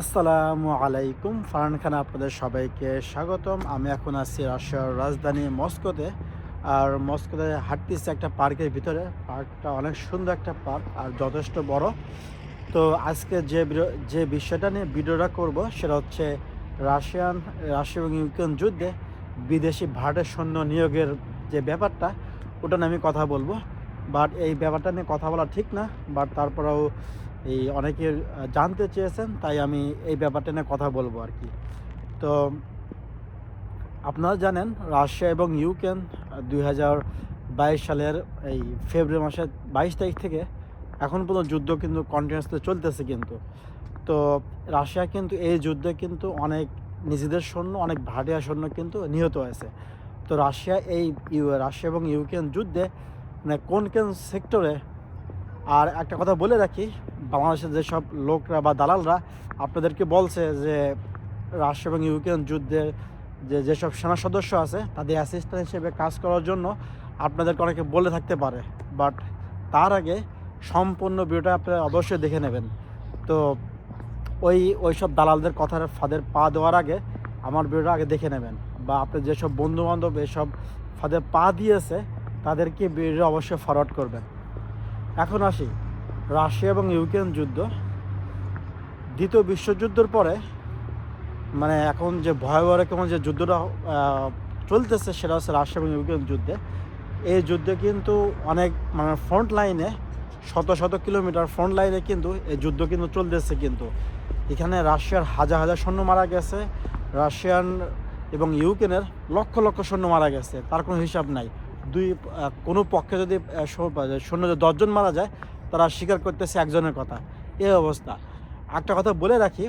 আসসালামু আলাইকুম। ফারহান খান আপনাদের সবাইকে স্বাগতম। আমি এখন আছি রাশিয়ার রাজধানী মস্কোতে। আর মস্কোতে হাঁটতেছি একটা পার্কের ভিতরে। পার্কটা অনেক সুন্দর একটা পার্ক আর যথেষ্ট বড়। তো আজকে যে যে বিষয়টা নিয়ে ভিডিওটা করব সেটা হচ্ছে রাশিয়ান, রাশিয়া এবং ইউক্রেন যুদ্ধে বিদেশি ভাড়াটের সৈন্য নিয়োগের যে ব্যাপারটা, ওটা নিয়ে আমি কথা বলব। বাট এই ব্যাপারটা নিয়ে কথা বলা ঠিক না। বাট তারপরেও এই অনেকে জানতে চেয়েছেন, তাই আমি এই ব্যাপারটা নিয়ে কথা বলব আর কি। তো, আপনারা জানেন, রাশিয়া এবং ইউক্রেন দুই হাজার বাইশ সালের এই ফেব্রুয়ারি মাসের বাইশ তারিখ থেকে এখন পর্যন্ত যুদ্ধ কিন্তু কন্টিনিউসলি চলতেছে কিন্তু। তো, রাশিয়া কিন্তু এই যুদ্ধে কিন্তু অনেক নিজেদের সৈন্য, অনেক ভাটিয়া সৈন্য কিন্তু নিহত হয়েছে। তো, রাশিয়া এই রাশিয়া এবং ইউক্রেন যুদ্ধে মানে কোন কোন সেক্টরে আর একটা কথা বলে রাখি বাংলাদেশের যেসব লোকরা বা দালালরা আপনাদেরকে বলছে যে রাশিয়া এবং ইউক্রেন যুদ্ধের যে যেসব সেনা সদস্য আছে, তাদের অ্যাসিস্ট্যান্ট হিসেবে কাজ করার জন্য আপনাদেরকে অনেকে বলে থাকতে পারে। বাট তার আগে সম্পূর্ণ ভিডিওটা আপনারা অবশ্যই দেখে নেবেন। তো ওই ওই সব দালালদের কথার ফাঁদের পা দেওয়ার আগে আমার ভিডিওটা আগে দেখে নেবেন। বা আপনার যেসব বন্ধু বান্ধব এসব ফাঁদে পা দিয়েছে, তাদেরকে ভিডিও অবশ্যই ফরওয়ার্ড করবেন। এখন আসি। রাশিয়া এবং ইউক্রেন যুদ্ধ। দ্বিতীয় বিশ্বযুদ্ধের পরে মানে এখন যে ভয়াবহ কেমন যে যুদ্ধটা চলতেছে সেটা হচ্ছে রাশিয়া এবং ইউক্রেন যুদ্ধে। এই যুদ্ধে কিন্তু অনেক মানে ফ্রন্ট লাইনে শত শত কিলোমিটার ফ্রন্ট লাইনে কিন্তু এই যুদ্ধ কিন্তু চলতেছে কিন্তু। এখানে রাশিয়ার হাজার হাজার সৈন্য মারা গেছে, রাশিয়ান এবং ইউক্রেনের লক্ষ লক্ষ সৈন্য মারা গেছে। তার কোনো হিসাব নাই। দুই কোনো পক্ষে যদি সৈন্য দশজন মারা যায় তারা স্বীকার করতেছে একজনের কথা। এই অবস্থা। একটা কথা বলে রাখি,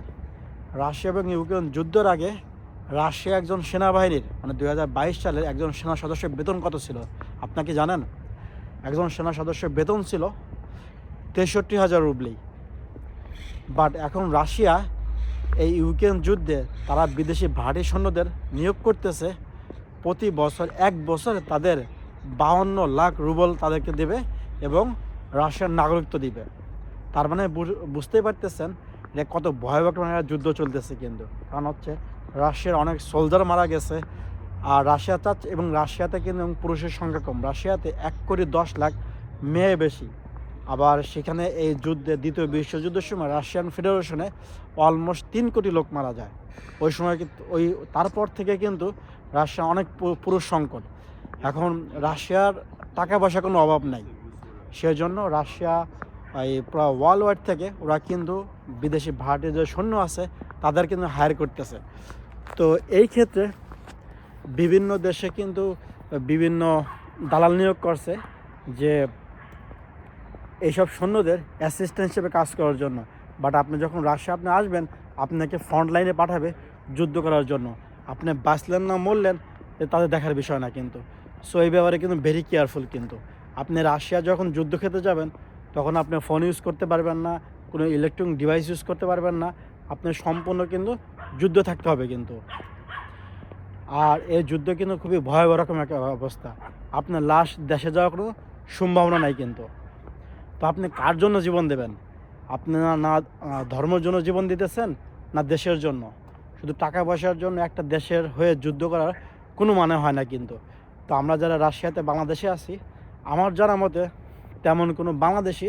রাশিয়া এবং ইউক্রেন যুদ্ধের আগে রাশিয়া একজন সেনাবাহিনীর মানে দু হাজার বাইশ সালের একজন সেনা সদস্যের বেতন কত ছিল? আপনাকে জানেন? একজন সেনা সদস্যের বেতন ছিল তেষট্টি হাজার রুবলি। বাট এখন রাশিয়া এই ইউক্রেন যুদ্ধে তারা বিদেশি ভারী সৈন্যদের নিয়োগ করতেছে। প্রতি বছর, এক বছর তাদের বাহান্ন লাখ রুবল তাদেরকে দেবে এবং রাশিয়ার নাগরিকত্ব দিবে। তার মানে বুঝতেই পারতেছেন যে কত ভয়াবহ যুদ্ধ চলতেছে কিন্তু। কারণ হচ্ছে রাশিয়ার অনেক সোলজার মারা গেছে আর রাশিয়া চাচ্ছে এবং রাশিয়াতে কিন্তু পুরুষের সংখ্যা কম। রাশিয়াতে এক কোটি দশ লাখ মেয়ে বেশি। আবার সেখানে এই যুদ্ধে দ্বিতীয় বিশ্বযুদ্ধের সময় রাশিয়ান ফেডারেশনে অলমোস্ট তিন কোটি লোক মারা যায়। ওই সময় ওই তারপর থেকে কিন্তু রাশিয়া অনেক পুরুষ সংকট। এখন রাশিয়ার টাকা পয়সা কোনো অভাব নাই। সেজন্য রাশিয়া, এই ওয়ার্ল্ড ওয়াইড থেকে ওরা কিন্তু বিদেশি ভারতীয় যে সৈন্য আছে, তাদের কিন্তু হায়ার করতেছে। তো এই ক্ষেত্রে বিভিন্ন দেশে কিন্তু বিভিন্ন দালাল নিয়োগ করছে যে এইসব সৈন্যদের অ্যাসিস্ট্যান্ট হিসেবে কাজ করার জন্য। বাট আপনি যখন রাশিয়া আপনি আসবেন, আপনাকে ফ্রন্ট লাইনে পাঠাবে যুদ্ধ করার জন্য। আপনি বাঁচলেন না, মরলেন তাদের দেখার বিষয় না কিন্তু। সো এই ব্যাপারে কিন্তু ভেরি কেয়ারফুল কিন্তু। আপনি রাশিয়া যখন যুদ্ধ খেতে যাবেন, তখন আপনি ফোন ইউজ করতে পারবেন না, কোনো ইলেকট্রনিক ডিভাইস ইউজ করতে পারবেন না আপনি সম্পূর্ণ কিন্তু যুদ্ধ থাকতে হবে কিন্তু। আর এই যুদ্ধ কিন্তু খুবই ভয়াবহ রকম একটা অবস্থা। আপনার লাশ দেশে যাওয়ার কোনো সম্ভাবনা নাই কিন্তু। তো আপনি কার জন্য জীবন দেবেন? আপনি না না ধর্মের জন্য জীবন দিতেছেন, না দেশের জন্য? শুধু টাকা পয়সার জন্য একটা দেশের হয়ে যুদ্ধ করার কোনো মানে হয় না কিন্তু। তো আমরা যারা রাশিয়াতে বাংলাদেশে আছি আমার জানা মতে তেমন কোনো বাংলাদেশি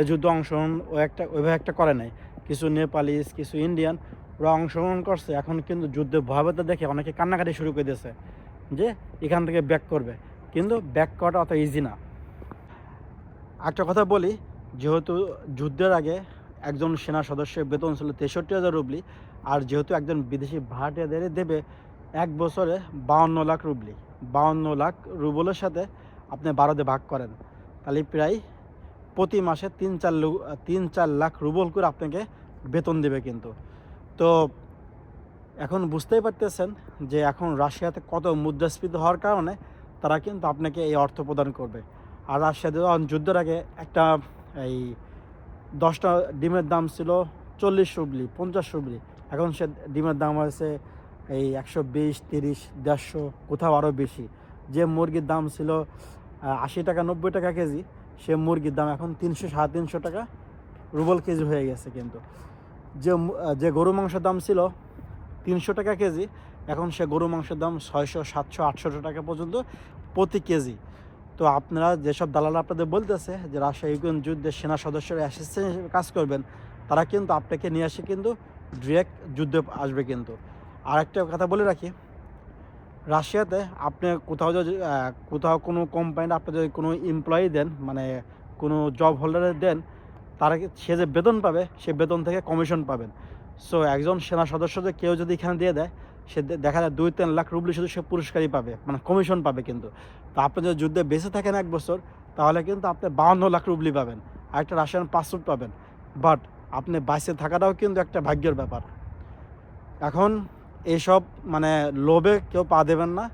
এ যুদ্ধে অংশগ্রহণ ও একটা, ওইভাবে একটা করে নাই। কিছু নেপালিস, কিছু ইন্ডিয়ান, ওরা অংশগ্রহণ করছে। এখন কিন্তু যুদ্ধের ভয়াবহতা দেখে অনেকে কান্নাকাটি শুরু করে দিয়েছে যে এখান থেকে ব্যাক করবে। কিন্তু ব্যাক করাটা অত ইজি না। একটা কথা বলি, যেহেতু যুদ্ধের আগে একজন সেনা সদস্যের বেতন ছিল তেষট্টি হাজার রুবলি, আর যেহেতু একজন বিদেশি ভাড়াটিয়াদের দেবে এক বছরে বাউন্ন লাখ রুবলি। বাউন্ন লাখ রুবলের সাথে আপনি বারোতে ভাগ করেন, তাহলে প্রায় প্রতি মাসে তিন চার তিন চার লাখ রুবল করে আপনাকে বেতন দেবে কিন্তু। তো এখন বুঝতেই পারতেছেন যে এখন রাশিয়াতে কত মুদ্রাস্ফীতি হওয়ার কারণে তারা কিন্তু আপনাকে এই অর্থ প্রদান করবে। আর রাশিয়াতে যখন যুদ্ধের আগে একটা এই দশটা ডিমের দাম ছিল চল্লিশ রুবলি, পঞ্চাশ রুবলি, এখন সে ডিমের দাম হয়েছে এই একশো বিশ, তিরিশ, দেড়শো, কোথাও আরও বেশি। যে মুরগির দাম ছিল আশি টাকা, নব্বই টাকা কেজি, সে মুরগির দাম এখন তিনশো, সাড়ে তিনশো টাকা রুবল কেজি হয়ে গেছে কিন্তু। যে যে গরু মাংসের দাম ছিল তিনশো টাকা কেজি, এখন সে গরু মাংসের দাম ছয়শো, সাতশো আটশো টাকা পর্যন্ত প্রতি কেজি। তো আপনারা যেসব দালাল আপনাদের বলতেছে যে রাশিয়া ইউক্রেন যুদ্ধে সেনা সদস্যরা অ্যাসিস্ট্যান্ট হিসেবে কাজ করবেন, তারা কিন্তু আপনাকে নিয়ে আসে কিন্তু ডিরেক্ট যুদ্ধে আসবে কিন্তু। আর একটা কথা বলে রাখি রাশিয়াতে আপনি কোথাও যদি কোথাও কোনো কোম্পানিতে আপনি যদি কোনো এমপ্লয়ি দেন মানে কোনো জব হোল্ডারে দেন, তারা সে যে বেতন পাবে, সে বেতন থেকে কমিশন পাবেন। সো একজন সেনা সদস্যদের কেউ যদি এখানে দিয়ে দেয়, সে দেখা যায় দুই তিন লাখ রুবলি শুধু সে পুরস্কারই পাবে মানে কমিশন পাবে কিন্তু। তো আপনি যদি যুদ্ধে বেঁচে থাকেন এক বছর, তাহলে কিন্তু আপনি বাউন্ন লাখ রুবলি পাবেন, আর একটা রাশিয়ান পাসপোর্ট পাবেন। বাট আপনি বাইসে থাকাটাও কিন্তু একটা ভাগ্যের ব্যাপার। এখন এইসব মানে লোভে কেউ পা দেবেন না।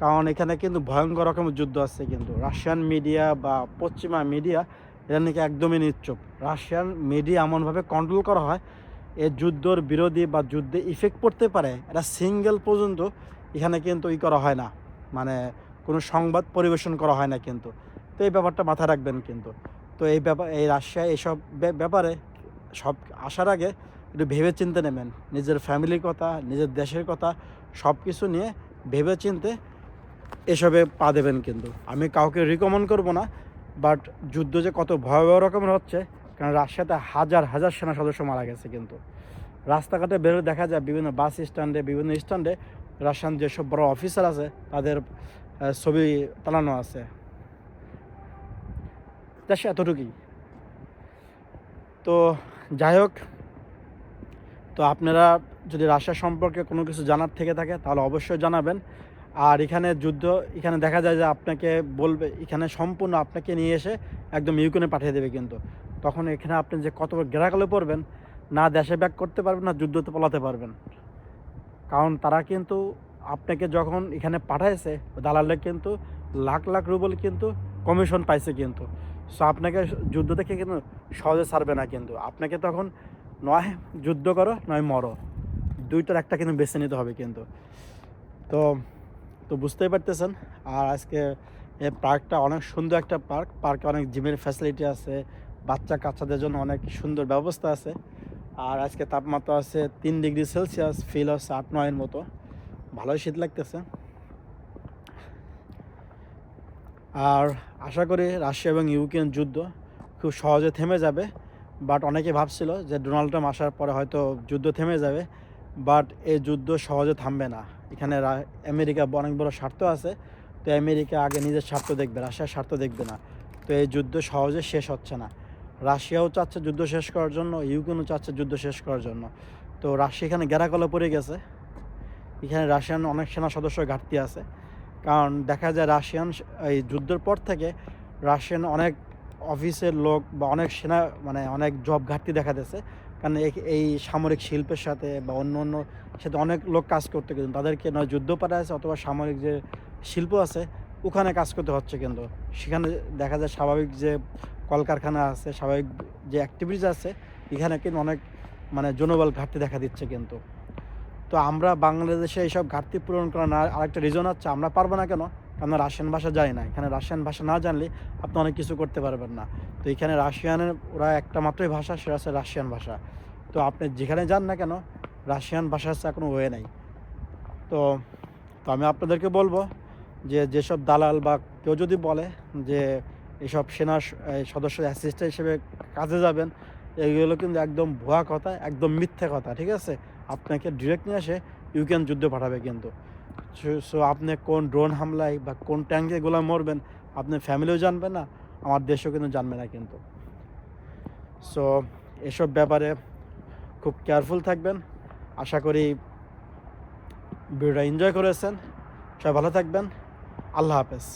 কারণ এখানে কিন্তু ভয়ঙ্কর রকমের যুদ্ধ আছে কিন্তু। রাশিয়ান মিডিয়া বা পশ্চিমা মিডিয়া এটা নাকি একদমই নিশ্চুপ রাশিয়ান মিডিয়া এমনভাবে কন্ট্রোল করা হয়, এ যুদ্ধর বিরোধী বা যুদ্ধে ইফেক্ট পড়তে পারে, এটা সিঙ্গেল পর্যন্ত এখানে কিন্তু ই করা হয় না। মানে কোনো সংবাদ পরিবেশন করা হয় না কিন্তু। তো এই ব্যাপারটা মাথায় রাখবেন কিন্তু। তো এই ব্যাপার এই রাশিয়া এইসব ব্যাপারে সব আসার আগে একটু ভেবে চিনতে নেবেন। নিজের ফ্যামিলির কথা, নিজের দেশের কথা সব কিছু নিয়ে ভেবে চিনতে এসবে পা দেবেন কিন্তু। আমি কাউকে রিকমেন্ড করব না বাট যুদ্ধ যে কত ভয়াবহ রকমের হচ্ছে, কারণ রাশিয়াতে হাজার হাজার সেনা সদস্য মারা গেছে কিন্তু। রাস্তাঘাটে বেরোলে দেখা যায় বিভিন্ন বাস স্ট্যান্ডে, বিভিন্ন স্ট্যান্ডে রাশিয়ান যেসব বড় অফিসার আছে, তাদের ছবি টানানো আছে। এতটুকুই। তো যাই হোক তো আপনারা যদি রাশিয়া সম্পর্কে কোনো কিছু জানার থেকে থাকে, তাহলে অবশ্যই জানাবেন। আর এখানে যুদ্ধ, এখানে দেখা যায় যে আপনাকে বলবে, এখানে সম্পূর্ণ আপনাকে নিয়ে এসে একদম ইউক্রেনে পাঠিয়ে দেবে কিন্তু। তখন এখানে আপনি যে কত গ্রাকালে পড়বেন, না দেশে ব্যাক করতে পারবেন, না যুদ্ধতে পলাতে পারবেন। কারণ তারা কিন্তু আপনাকে যখন এখানে পাঠাইছে দালালে কিন্তু লাখ লাখ রুবল কিন্তু কমিশন পাইছে কিন্তু। সো আপনাকে যুদ্ধ থেকে কিন্তু সহজে ছাড়বে না কিন্তু। আপনাকে তখন নয়, যুদ্ধ করো, নয়, মরো। দুইটার একটা কিন্তু বেছে নিতে হবে কিন্তু। তো তো বুঝতেই পারতেছেন। আর আজকে এই পার্কটা অনেক সুন্দর একটা পার্ক। পার্কে অনেক জিমের ফ্যাসিলিটি আছে। বাচ্চা কাচ্চাদের জন্য অনেক সুন্দর ব্যবস্থা আছে। আর আজকে তাপমাত্রা আছে তিন ডিগ্রি সেলসিয়াস ফিল হচ্ছে আট, নয়ের মতো। ভালোই শীত লাগতেছে। আর আশা করি রাশিয়া এবং ইউক্রেন যুদ্ধ খুব সহজে থেমে যাবে। বাট অনেকে ভাবছিল যে ডোনাল্ড ট্রাম্প আসার পরে হয়তো যুদ্ধ থেমে যাবে, বাট এই যুদ্ধ সহজে থামবে না। এখানে আমেরিকা অনেক বড় স্বার্থ আছে, তো আমেরিকা আগে নিজের স্বার্থ দেখবে, রাশিয়ার স্বার্থ দেখবে না। তো এই যুদ্ধ সহজে শেষ হচ্ছে না। রাশিয়াও চাচ্ছে যুদ্ধ শেষ করার জন্য, ইউক্রেনও চাচ্ছে যুদ্ধ শেষ করার জন্য। তো রাশিয়া এখানে গেরাকলে পড়ে গেছে। এখানে রাশিয়ান অনেক সেনা সদস্য ঘাটতি আছে। কারণ দেখা যায় রাশিয়ান এই যুদ্ধের পর থেকে রাশিয়ান অনেক অফিসের লোক বা অনেক সেনা মানে অনেক জব ঘাটতি দেখা দিয়েছে। কারণ এই- সামরিক শিল্পের সাথে বা অন্য অন্য সাথে অনেক লোক কাজ করতে কিন্তু তাদেরকে নয় যুদ্ধ পাঠা আছে অথবা সামরিক যে শিল্প আছে, ওখানে কাজ করতে হচ্ছে কিন্তু। সেখানে দেখা যায় স্বাভাবিক যে কলকারখানা আছে, স্বাভাবিক যে অ্যাক্টিভিটিস আছে, এখানে কিন্তু অনেক মানে জনবল ঘাটতি দেখা দিচ্ছে কিন্তু। তো আমরা বাংলাদেশে এইসব ঘাটতি পূরণ করার আরেকটা রিজন হচ্ছে, আমরা পারব না কেন? আমরা রাশিয়ান ভাষা জানি না। এখানে রাশিয়ান ভাষা না জানলে আপনি অনেক কিছু করতে পারবেন না। তো এখানে রাশিয়ানের, ওরা একটা মাত্রই ভাষা, সেটা হচ্ছে রাশিয়ান ভাষা। তো আপনি যেখানে যান না কেন, রাশিয়ান ভাষা হচ্ছে কোনো ওয়ে নাই। তো তো আমি আপনাদেরকে বলব যে যেসব দালাল বা কেউ যদি বলে যে এসব সেনা সদস্য অ্যাসিস্ট্যান্ট হিসেবে কাজে যাবেন, এগুলো কিন্তু একদম ভুয়া কথা, একদম মিথ্যে কথা, ঠিক আছে? আপনাকে ডিরেক্ট নিয়ে এসে ইউক্রেন যুদ্ধে পাঠাবে কিন্তু। সো আপনি কোন ড্রোন হামলায় বা কোন ট্যাঙ্কে গোলা মরবেন, আপনি ফ্যামিলিও জানবে না, আমার দেশও কিন্তু জানবে না কিন্তু। সো, এসব ব্যাপারে খুব কেয়ারফুল থাকবেন। আশা করি ভিডিওটা এনজয় করেছেন। সবাই ভালো থাকবেন। আল্লাহ হাফেজ।